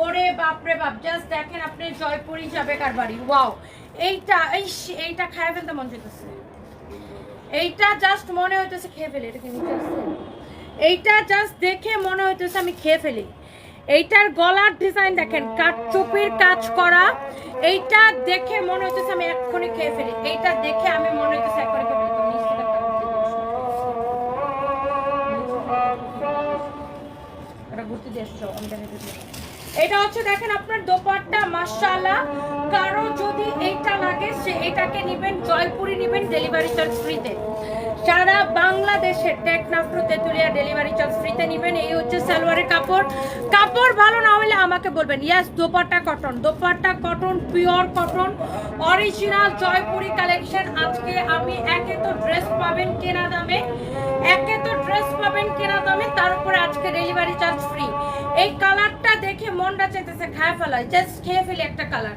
ওরে বাপরে বাপ জাস্ট দেখেন আপনি জয়পুরি যাবে কার বাড়ি। ওয়াও এইটা, এই এইটা খায় ফেলতে মন যেতেছে এইটা জাস্ট মনে হইতেছে খেয়ে ফেলি, এটা কি? এইটা জাস্ট দেখে মনে হইতেছে আমি খেয়ে ফেলি। এইটার গলার ডিজাইন দেখেন, কাঠ চুপির কাজ করা। এইটা দেখে মনে হইতেছে আমি এক্ষুনি খেয়ে ফেলি। এইটা দেখে আমি মনে হইতেছে এক্ষুনি খেয়ে ফেলি। ঘুরতে দিয়ে আমি দিই। এটা হচ্ছে দেখেন আপনার দোপাট্টা, মাশাআল্লাহ। কারও যদি এইটা লাগে, সে এটাকে নেবেন, জয়পুরি নেবেন ডেলিভারি চার্জ ফ্রিতে সারা বাংলাদেশে টেকনাফ্রু, তেতুলিয়া ডেলিভারি চার্জ ফ্রিতে নেবেন। এই হচ্ছে সালোয়ারের কাপড়। কাপড় ভালো না হলে আমাকে বলবেন yes dupatta cotton dupatta cotton pure cotton original Jaipuri collection আজকে আমি একে তো ড্রেস পাবেন কেনা দামে, একে তো ড্রেস পাবেন কেনা দামে, তার উপরে আজকে ডেলিভারি চার্জ ফ্রি এই কালারটা দেখে মনটা চাইতেছে খায় ফেলাই জাস্ট খেয়ে ফেলি একটা কালার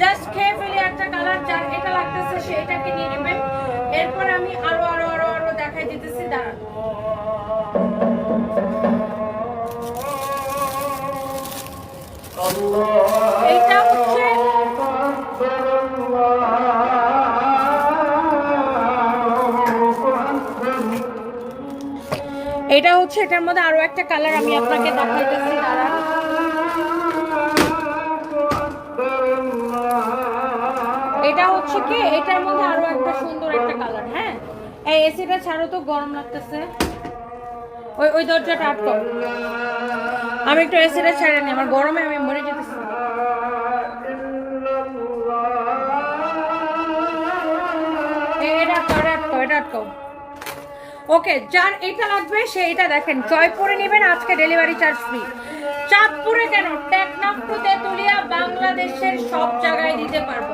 জাস্ট খেয়ে ফেলি একটা কালার যার এটা লাগতেছে সে এটাকে নিয়ে নেবেন এরপর আমি আরও আরও আরও আরও দেখাই দিতেছি, দাঁড়ান। এটা হচ্ছে এটার মধ্যে আরও একটা কালার আমি আপনাকে দেখাইতেছি, দাঁড়ান। হচ্ছে কি, এটার মধ্যে আরও একটা সুন্দর একটা কালার হ্যাঁ? এই এসিটা ছাড়ো তো, গরম লাগতেছে। ওই ওই দরজাটা আটকো আমি একটু এসিটা ছেড়ে নি, আমার গরমে আমি মরে যেতেছি। ওকে, যার এটা লাগবে, সে এটা দেখেন, জয়পুরে নেবেন, আজকে ডেলিভারি চার্জ ফ্রি চাঁদপুরে কেন? টেকনাফ টু তেতুলিয়া, বাংলাদেশের সব জায়গায় দিতে পারব।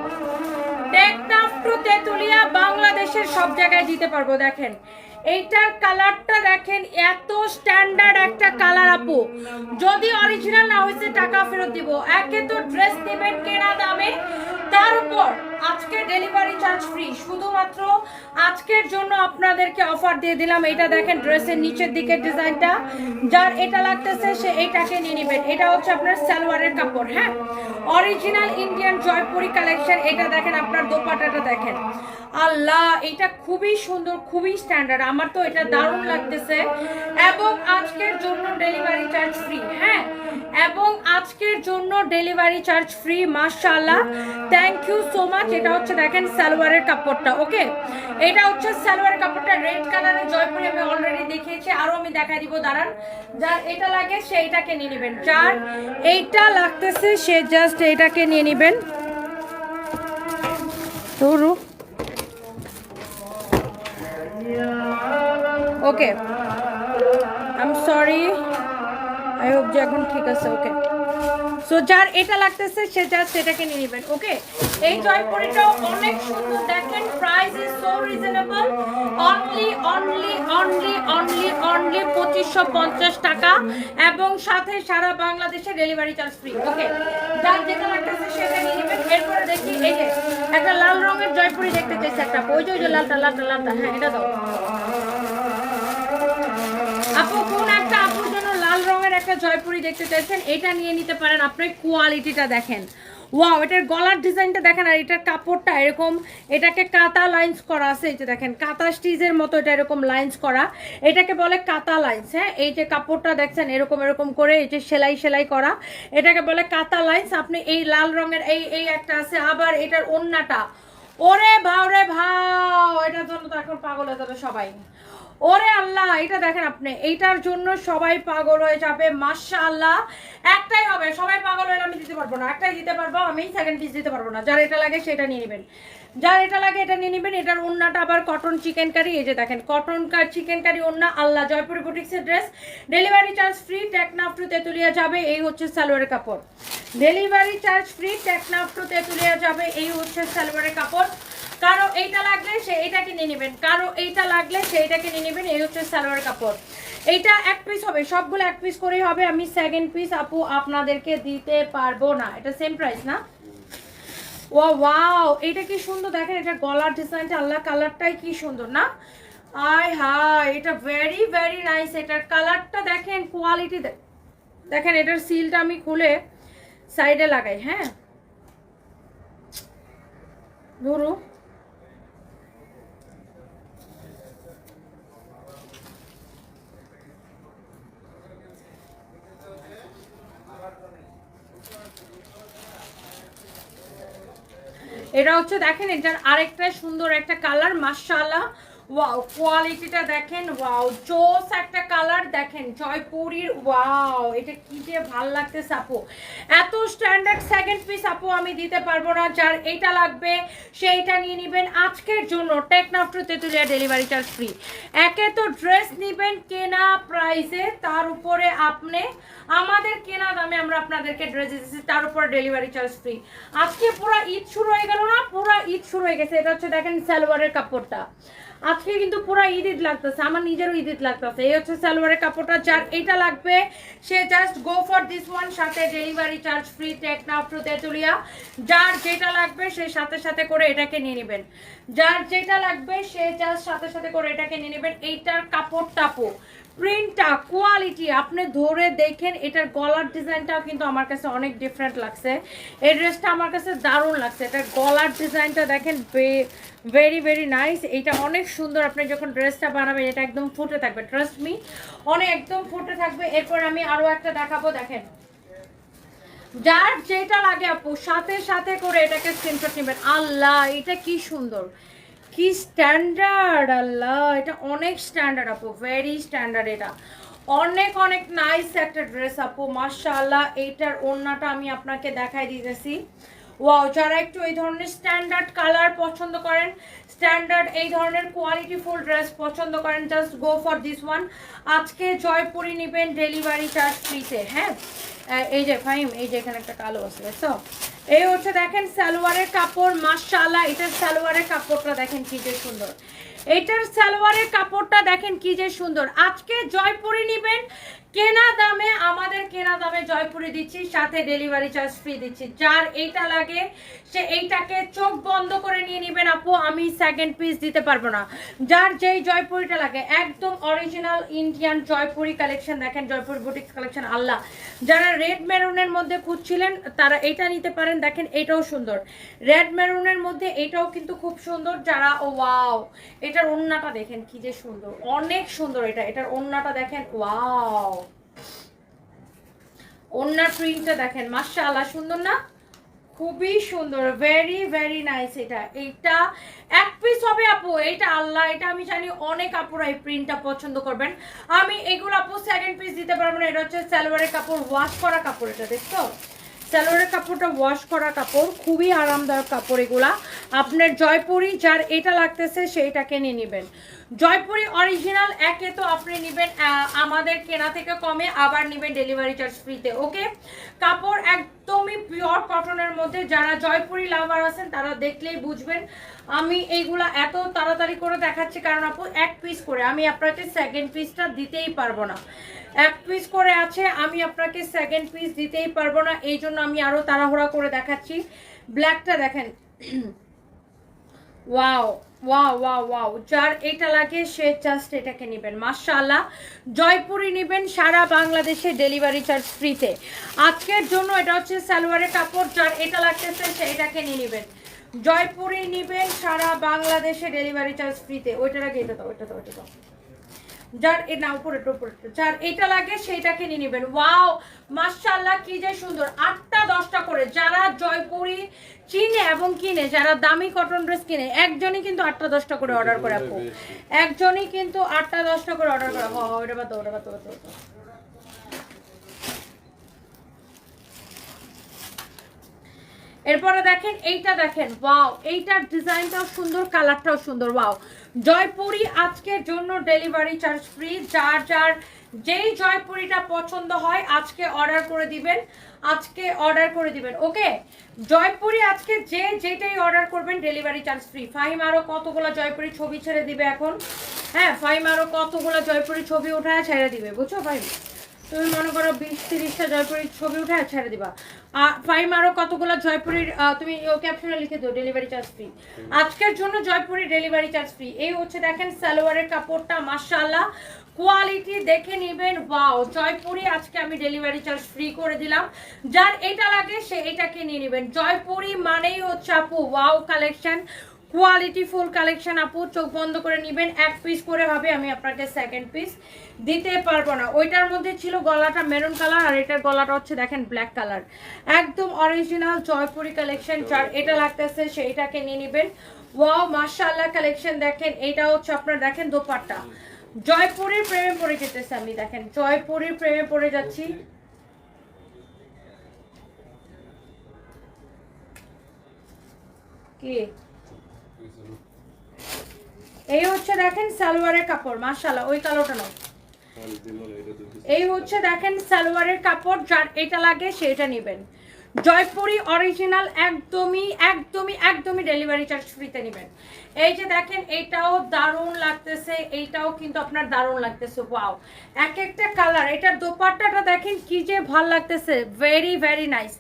টেকনাফ টু তেতুলিয়া বাংলাদেশের সব জায়গায় দিতে পারব, দেখেন। এইটার কালারটা দেখেন, এত স্ট্যান্ডার্ড একটা কালার আপু। যদি অরিজিনাল না হয়েছে টাকা ফেরত দিব। একে তো ড্রেস নেবেন কেনা দামে। তার উপর আজকে ডেলিভারি চার্জ ফ্রি শুধুমাত্র আজকের জন্য আপনাদেরকে অফার দিয়ে দিলাম। এটা দেখেন ড্রেসের নিচের দিকের ডিজাইনটা যার এটা লাগতেছে, সে এইটাকে নিয়ে নেবেন এটা হচ্ছে আপনার সালোয়ারের কাপড় হ্যাঁ? অরিজিনাল ইন্ডিয়ান জয়পুরি কালেকশন এটা দেখেন, আপনার দোপাটাটা দেখেন। আল্লাহ, এটা খুবই সুন্দর, খুবই স্ট্যান্ডার্ড আমার তো এটা দারুণ লাগতেছে। এবং আজকের জন্য ডেলিভারি চার্জ ফ্রি হ্যাঁ? এবং আজকের জন্য ডেলিভারি চার্জ ফ্রি মাশাআল্লাহ। থ্যাংক ইউ সো মাচ এটা হচ্ছে, দেখেন, সালোয়ারের কাপড়টা ওকে এটা হচ্ছে সালোয়ারের কাপড়টা রেড কালারের জয়পুরি আমি অলরেডি দেখিয়েছি। আরও আমি দেখাই দিব, দাঁড়ান। যার এটা লাগে, সে এটাকে নিয়ে নেবেন। যার এইটা লাগতেছে, সে জাস্ট এটাকে নিয়ে নেবেন। ধরু। Okay I sorry I hope যে এখন ঠিক আছে ওকে সো যার এটা লাগতেছে, সে জাস্ট সেটাকে নিয়ে নেবেন ওকে এই জয়পুরিটাও অনেক সুন্দর, দেখেন price is so reasonable only only only only only পঁচিশশো পঞ্চাশ টাকা এবং সাথে সারা বাংলাদেশে ডেলিভারি চার্জ ফ্রি ওকে যার যেটা লাগতেছে, সেটা নিয়ে নেবেন। এরপরে দেখি, এই যে, একটা লাল রঙের জয়পুরি দেখতে চাইছে একটা। ওই যে লালটা লালটা লালটা হ্যাঁ এটা দাও। একটা জয়পুরি দেখতে চাইছেন, এটা নিয়ে নিতে পারেন আপনার কোয়ালিটিটা দেখেন। ওয়াও এটার গলার ডিজাইনটা দেখেন, আর এটার কাপড়টা এরকম, এটাকে কাতা লাইন্স করা আছে, এই যে দেখেন কাতা স্টিজের মতো এটা এরকম লাইন্স করা। এটাকে বলে কাতা লাইন্স হ্যাঁ? এই যে কাপড়টা দেখছেন, এরকম এরকম করে, এই যে সেলাই সেলাই করা। এটাকে বলে কাতা লাইন্স আপনি এই লাল রঙের এই এই একটা আছে, আবার এটার ওন্নাটা। ওরে ভাও রে ভাও, এটার জন্য তো এখন পাগল হয়ে যাবে সবাই। ওরে আল্লাহ এটা দেখেন আপনি, এইটার জন্য সবাই পাগল হয়ে যাবে মাসা আল্লাহ একটাই হবে, সবাই পাগল হয়ে আমি দিতে পারব না, একটাই দিতে পারব, আমি সেকেন্ড পিস দিতে পারব না। যার এটা লাগে, সেটা নিয়ে নেবেন। যার এটা লাগে, এটা নিয়ে নেবেন, এটার ওন্নাটা আবার কটন চিকেন কারি এই যে দেখেন কটন চিকেন কারি ওন্না, আল্লাহ, জয়পুর বুটিক্সের dress delivery charge free Teknaf to Tetulia যাবে, এই হচ্ছে সালোয়ারের কাপড়। Delivery charge free Teknaf to Tetulia যাবে, এই হচ্ছে সালোয়ারের কাপড়। কারও এইটা লাগলে সে এইটাকে নিয়ে নেবেন, কারও এইটা লাগলে সে এইটাকে নিয়ে নেবেন, এই হচ্ছে সালোয়ার কাপড়। এইটা এক পিস হবে, সবগুলো এক পিস করেই হবে, আমি সেকেন্ড পিস আপু আপনাদেরকে দিতে পারব না, এটা সেম প্রাইস না? ও ওয়াও এটা কি সুন্দর, দেখেন এটা গলার ডিজাইনটা আল্লাহ কালারটাই কি সুন্দর না? আয় হায়, এটা ভেরি ভেরি নাইস এটার কালারটা দেখেন কোয়ালিটি দেখেন, এটার সিলটা আমি খুলে সাইডে লাগাই হ্যাঁ? ধরু। এটা হচ্ছে দেখেন এটার আরেকটা সুন্দর একটা কালার মাশাআল্লাহ। ওয়াও কোয়ালিটিটা দেখেন ওয়াও জোস একটা কালার দেখেন, জয়পুরীর ওয়াও এটা কি যে ভালো লাগতেছে আপু। এত স্ট্যান্ডার্ড সেকেন্ড পিস আপু আমি দিতে পারব না, যার এইটা লাগবে, সেইটা নিয়ে নেবেন। আজকের জন্য Teknaf to Tetulia delivery charge free একে তো ড্রেস নেবেন কেনা প্রাইসে তার উপরে আপনি, আমাদের কেনা দামে আমরা আপনাদেরকে ড্রেস দিতেছি, তার উপরে ডেলিভারি চার্জ ফ্রি আজকে পুরো ঈদ শুরু হয়ে গেল না, পুরো ঈদ শুরু হয়ে গেছে, এটা হচ্ছে দেখেন সালোয়ারের কাপড়টা। আজকে কিন্তু পুরো ঈদ ঈদ লাগতেছে, আমার নিজেরও ঈদ ঈদ লাগতেছে। এই হচ্ছে সালোয়ারের কাপড়টা, যার এটা লাগবে, সে just go for this one সাথে ডেলিভারি চার্জ ফ্রি টেক না টু তেতুলিয়া। যার যেটা লাগবে, সে সাথে সাথে করে এটাকে নিয়ে নেবেন। যার যেটা লাগবে, সে জাস্ট সাথে সাথে করে এটাকে নিয়ে নেবেন। এইটার কাপড় টাপো। প্রিন্টটা কোয়ালিটি আপনি ধরে দেখেন, এটার গলার ডিজাইনটাও কিন্তু আমার কাছে অনেক ডিফারেন্ট লাগছে। এই ড্রেসটা আমার কাছে দারুণ লাগছে। এটার গলার ডিজাইনটা দেখেন ভেরি ভেরি নাইস এটা অনেক সুন্দর, আপনি যখন ড্রেসটা বানাবেন, এটা একদম ফুটে থাকবে ট্রাস্ট মি অনেক একদম ফুটে থাকবে। এরপর আমি আরও একটা দেখাবো, দেখেন। যার যেটা লাগে আপু, সাথে সাথে করে এটাকে স্ক্রিনশট নেবেন। আল্লাহ, এটা কি সুন্দর। কি স্ট্যান্ডার্ড আল্লাহ! এটা অনেক স্ট্যান্ডার্ড আপু ভেরি স্ট্যান্ডার্ড এটা। অনেক অনেক নাইস একটা ড্রেস আপু, মাশাআল্লাহ! এইটার ওড়নাটা আমি আপনাকে দেখাই দিতেছি। ওয়াও যারা একটু এই ধরনের স্ট্যান্ডার্ড কালার পছন্দ করেন স্ট্যান্ডার্ড এই ধরনের কোয়ালিটি ফুল ড্রেস পছন্দ করেন just go for this one আজকে জয়পুরি নেবেন ডেলিভারি চার্জ ফ্রিতে হ্যাঁ? এই যে ফাইম এই যে এখানে একটা কালো আছে তো? এই হচ্ছে দেখেন সালোয়ারের কাপড়, মাশাআল্লাহ, এটার সালোয়ারের কাপড়টা দেখেন কি যে সুন্দর। এটার সালোয়ারের কাপড়টা দেখেন কি যে সুন্দর। আজকে জয়পুরি নেবেন, কেনা দামে, আমাদের কেনা দামে জয়পুরি দিচ্ছি, সাথে ডেলিভারি চার্জ ফ্রি দিচ্ছি। যার এইটা লাগে, সে এইটাকে চোখ বন্ধ করে নিয়ে নেবেন, আপু, আমি সেকেন্ড পিস দিতে পারব না। যার যেই জয়পুরিটা লাগে, একদম অরিজিনাল ইন্ডিয়ান জয়পুরি কালেকশন দেখেন জয়পুর বুটিক্স কালেকশন আল্লাহ। যারা রেড মেরুনের মধ্যে খুঁজছিলেন, তারা এটা নিতে পারেন। দেখেন এটাও সুন্দর। রেড মেরুনের মধ্যে এটাও কিন্তু খুব সুন্দর। যারা, ও ওয়াও, এটার ওন্নাটা দেখেন, কি যে সুন্দর। অনেক সুন্দর এটা। এটার ওন্নাটা দেখেন, ওয়াও। ওন্নার প্রিন্টটা দেখেন মাসা আল্লাহ সুন্দর না? খুবই সুন্দর ভেরি ভেরি নাইস এটা। এটা এক পিস হবে আপু এটা আল্লাহ, এটা আমি জানি অনেক আপুরা এই প্রিন্টটা পছন্দ করবেন। আমি এগুলো আপু সেকেন্ড পিস দিতে পারব না, এটা হচ্ছে সালোয়ারের কাপড় ওয়াশ করা কাপড় এটা, দেখছ? সালোয়ারের কাপড়টা ওয়াশ করা কাপড়, খুবই আরামদায়ক কাপড় এগুলা। আপনার জয়পুরি যার এটা লাগতেছে সেইটাকে নিয়ে নেবেন। জয়পুরি অরিজিনাল একে তো আপনি নেবেন আমাদের কেনা থেকে কমে আবার নেবেন ডেলিভারি চার্জ ফ্রিতে ওকে কাপড় একদমই পিওর কটনের মধ্যে, যারা জয়পুরি লাভার আছেন, তারা দেখলেই বুঝবেন। আমি এইগুলা এত তাড়াতাড়ি করে দেখাচ্ছি, কারণ আপু, এক পিস করে, আমি আপনাকে সেকেন্ড পিসটা দিতেই পারব না। এক পিস করে আছে, আমি আপনাকে সেকেন্ড পিস দিতেই পারব না এই জন্য আমি আরও তাড়াহুড়া করে দেখাচ্ছি। ব্ল্যাকটা দেখেন। ওয়াও ওয়াও ওয়াও ওয়াও যার এটা লাগে, সে জাস্ট এটাকে নেবেন। মাশাআল্লাহ, জয়পুরি নেবেন সারা বাংলাদেশে ডেলিভারি চার্জ ফ্রিতে আজকের জন্য এটা হচ্ছে সালোয়ারের কাপড়, যার এটা লাগতেছে, সে এটাকে নিয়ে নেবেন। জয়পুরি নেবেন সারা বাংলাদেশে ডেলিভারি চার্জ ফ্রিতে ওইটার আগে এটা দাও, ওইটা দাও ওইটা দাও। যার এ, না, উপরে উপরে যার এটা লাগে সেইটাকে নিয়ে নেবেন। ওয়াও মাশাআল্লাহ, কি যে সুন্দর। আটটা দশটা করে। যারা জয়পুরি চিনে এবং কিনে যারা দামি কটন ড্রেস কিনে একজনই কিন্তু আটটা দশটা করে অর্ডার করে আপু। একজনই কিন্তু আটটা দশটা করে অর্ডার করে। ওটা বাতো ওটা বাতো ওটা বাতো এরপরে দেখেন এইটা দেখেন ওয়াও এইটার ডিজাইনটাও সুন্দর কালারটাও সুন্দর ওয়াও জয়পুরি আজকের জন্য ডেলিভারি চার্জ ফ্রি যার যার যেই জয়পুরিটা পছন্দ হয়, আজকে অর্ডার করে দিবেন। আজকে অর্ডার করে দিবেন। ওকে জয়পুরি আজকে যে যেটাই অর্ডার করবেন ডেলিভারি চার্জ ফ্রি ফাহিম আরও কতগুলো জয়পুরি ছবি ছেড়ে দিবে এখন? হ্যাঁ ফাহিম আরও কতগুলো জয়পুরি ছবি উঠায় ছেড়ে দিবে, বুঝছ ফাহিম? তুমি মনে করো বিশ তিরিশটা জয়পুরির ছবি উঠে আর ছেড়ে দিবা। ফাইম আরও কতগুলো জয়পুরির তুমি ক্যাপশনে লিখে দিও ডেলিভারি চার্জ ফ্রি আজকের জন্য জয়পুরি ডেলিভারি চার্জ ফ্রি এই হচ্ছে দেখেন সালোয়ারের কাপড়টা, মাশাআল্লাহ। কোয়ালিটি দেখে নেবেন ওয়াও জয়পুরি আজকে আমি ডেলিভারি চার্জ ফ্রি করে দিলাম। যার এটা লাগে সে এটাকে নিয়ে নেবেন। জয়পুরি মানেই হচ্ছে আপু wow collection quality full collection আপু। চোখ বন্ধ করে নেবেন। এক পিস করে হবে, আমি আপনাকে সেকেন্ড পিস দিতে পারব না। ওইটার মধ্যে ছিল গলাটা মেরুন কালার আর এটার গলাটা হচ্ছে দেখেন ব্ল্যাক কালার একদম অরিজিনাল জয়পুরি কালেকশন যার এটা লাগতেছে, সেইটাকে নিয়ে নেবেন। ওয়াও মাশাআল্লাহ কালেকশন দেখেন। এটা হচ্ছে আপনার, দেখেন দোপাট্টা। জয়পুরের প্রেমে পড়ে যেতেছে আমি, দেখেন। জয়পুরের প্রেমে পড়ে যাচ্ছি। কি? এই হচ্ছে দেখেন সালোয়ারের কাপড়, মাশাআল্লাহ, ওই কালোটা নয়। এই হচ্ছে দেখেন সালোয়ারের কাপড়, যার এটা লাগে সেটা নেবেন। জয়পুরি অরিজিনাল একদমই একদমই একদমই ডেলিভারি চার্জ ফ্রিতে নেবেন। এই যে দেখেন এইটাও দারুণ লাগতেছে, এইটাও কিন্তু আপনার দারুণ লাগতেছে ওয়াও এক একটা কালার এটার দোপাট্টাটা দেখেন কি যে ভালো লাগতেছে very very nice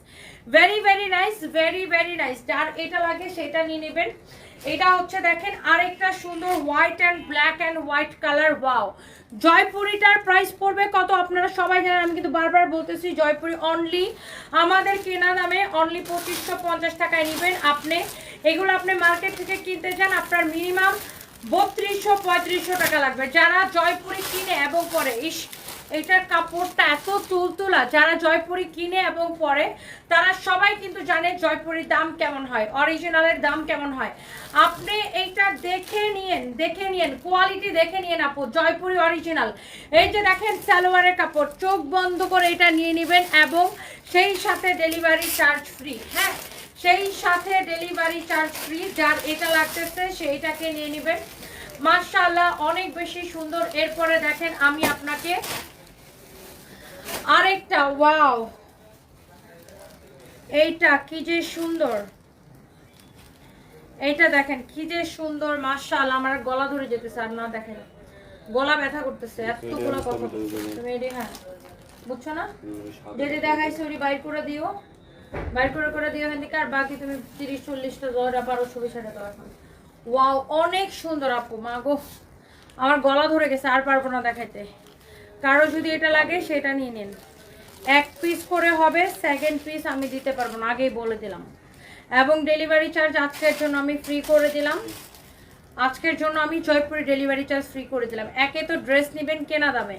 very very nice very very nice যার এটা লাগে সেটা নিয়ে নেবেন। এটা হচ্ছে দেখেন আরেকটা সুন্দর white and black and white colour wow জয়পুরিটার price পড়বে কত আপনারা সবাই জানেন, আমি কিন্তু বারবার বলতেছি জয়পুরি অনলি আমাদের কেনা দামে অনলি পঁচিশশো পঞ্চাশ টাকায় নেবেন আপনি। এগুলো আপনি মার্কেট থেকে কিনতে চান, আপনার মিনিমাম বত্রিশশো পঁয়ত্রিশশো টাকা লাগবে। যারা জয়পুরি কিনে এবং পরে ইস এটার কাপড়টা এত তুলতুলা। যারা জয়পুরি কিনে এবং পরে, তারা সবাই কিন্তু জানে জয়পুরির দাম কেমন হয়, অরিজিনালের দাম কেমন হয়। আপনি এইটা দেখে নিয়েন দেখে নিয়েন কোয়ালিটি দেখে নিয়েন আপু, জয়পুরি অরিজিনাল এই যে দেখেন সালোয়ারের কাপড়, চোখ বন্ধ করে এটা নিয়ে নেবেন এবং সেই সাথে ডেলিভারি চার্জ ফ্রি হ্যাঁ? সেই সাথে ডেলিভারি চার্জ ফ্রি যার এটা লাগতেছে সেইটাকে নিয়ে নেবেন। মাশাআল্লাহ, অনেক বেশি সুন্দর। এরপরে দেখেন আমি আপনাকে আরেকটা ওয়াও। এইটা কি যে সুন্দর। এইটা দেখেন কি যে সুন্দর মাশাআল্লাহ আমার গলা ধরে যেতেছে আর না দেখেন। গলা ব্যথা করতেছে এতগুলো কথা তুমি এটি হ্যাঁ। বুঝছ না? যেটি দেখাইছো ওটি বাইর করে দিও। বাইর করে করে দিও এখান আর বাকি তুমি তিরিশ চল্লিশটা দশটা বারোশো বিশটা দাও এখন। ওয়াও অনেক সুন্দর আপু মা গো আমার গলা ধরে গেছে আর পারব না দেখাইতে। কারও যদি এটা লাগে, সেটা নিয়ে নিন। এক পিস করে হবে সেকেন্ড পিস আমি দিতে পারব না, আগেই বলে দিলাম। এবং ডেলিভারি চার্জ আজকের জন্য আমি ফ্রি করে দিলাম। আজকের জন্য আমি জয়পুরে ডেলিভারি চার্জ ফ্রি করে দিলাম। একে তো ড্রেস নেবেন কেনা দামে।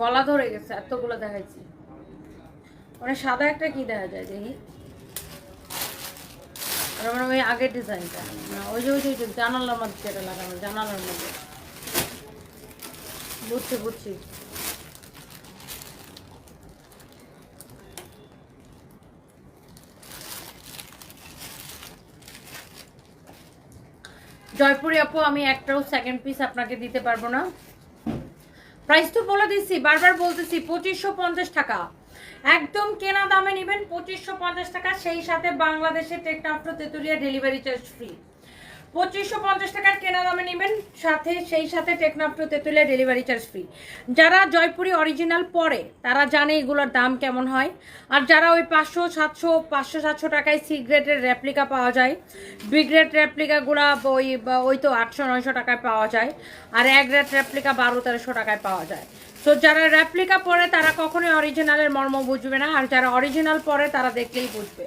গলা ধরে গেছে, এতগুলো দেখাইছি। মানে সাদা একটা কি দেখা যায় দেখি? ওই আগের ডিজাইনটা ওই যে ওই যে জানালার মধ্যে যেটা লাগানো, জানালার মধ্যে। বুঝছি বুঝছি। জয়পুরি আপু, আমি একটাও সেকেন্ড পিস আপনাকে দিতে পারব না। প্রাইস তো বলে দিচ্ছি বারবার বলতেছি, পঁচিশশো পঞ্চাশ টাকা। একদম কেনা দামে নেবেন পঁচিশশো পঞ্চাশ টাকা, সেই সাথে বাংলাদেশের Teknaf to Tetulia delivery charge free পঁচিশশো পঞ্চাশ টাকার কেনা দামে নেবেন, সাথে সেই সাথে Teknaf to Tetulia delivery charge free. যারা জয়পুরি অরিজিনাল পরে, তারা জানে এগুলোর দাম কেমন হয়। আর যারা ওই পাঁচশো, সাতশো পাঁচশো, সাতশো টাকায় সি গ্রেডের রেপ্লিকা পাওয়া যায় বি গ্রেড রেপ্লিকাগুলো ওই ওই তো আটশো, নয়শো টাকায় পাওয়া যায়, আর এক গ্রেড রেপ্লিকা বারো, তেরোশো টাকায় পাওয়া যায়। তো যারা রেপ্লিকা পরে, তারা কখনোই অরিজিনালের মর্ম বুঝবে না, আর যারা অরিজিনাল পরে, তারা দেখলেই বুঝবে।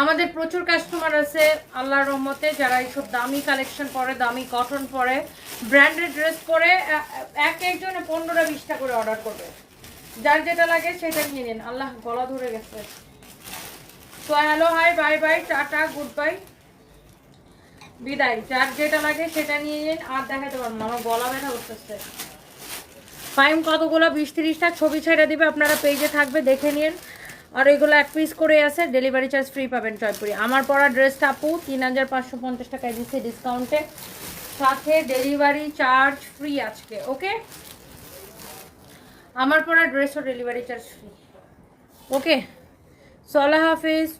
আমাদের প্রচুর কাস্টমার আছে, আল্লাহর রহমতে যারা এইসব দামি কালেকশন পরে, দামি কটন পরে ব্র্যান্ডেড ড্রেস পরে এক একজনে পনেরোটা, বিশটা করে অর্ডার করবে। যার যেটা লাগে সেটা নিয়ে নিন। আল্লাহ গলা ধরে গেছে। তো hello hi bye bye tata good bye বিদায়। যার যেটা লাগে সেটা নিয়ে নিন। আর দেখাতে পারব না, আমার গলা ব্যথা করতেছে। ফাইম কতগুলো? বিশ তিরিশটা। ছবি ছেড়ে দিবে। আপনারা পেজে থাকবে, দেখে নিন। আর এগুলো এক পিস করে আছে ডেলিভারি চার্জ ফ্রি পাবেন জয়পুরি। আমার পরা ড্রেসটা আপু, তিন হাজার পাঁচশো পঞ্চাশ টাকায় দিচ্ছে ডিসকাউন্টে সাথে ডেলিভারি চার্জ ফ্রি আজকে ওকে আমার পরা ড্রেসও ডেলিভারি চার্জ ফ্রি ওকে সোলা হাফিজ।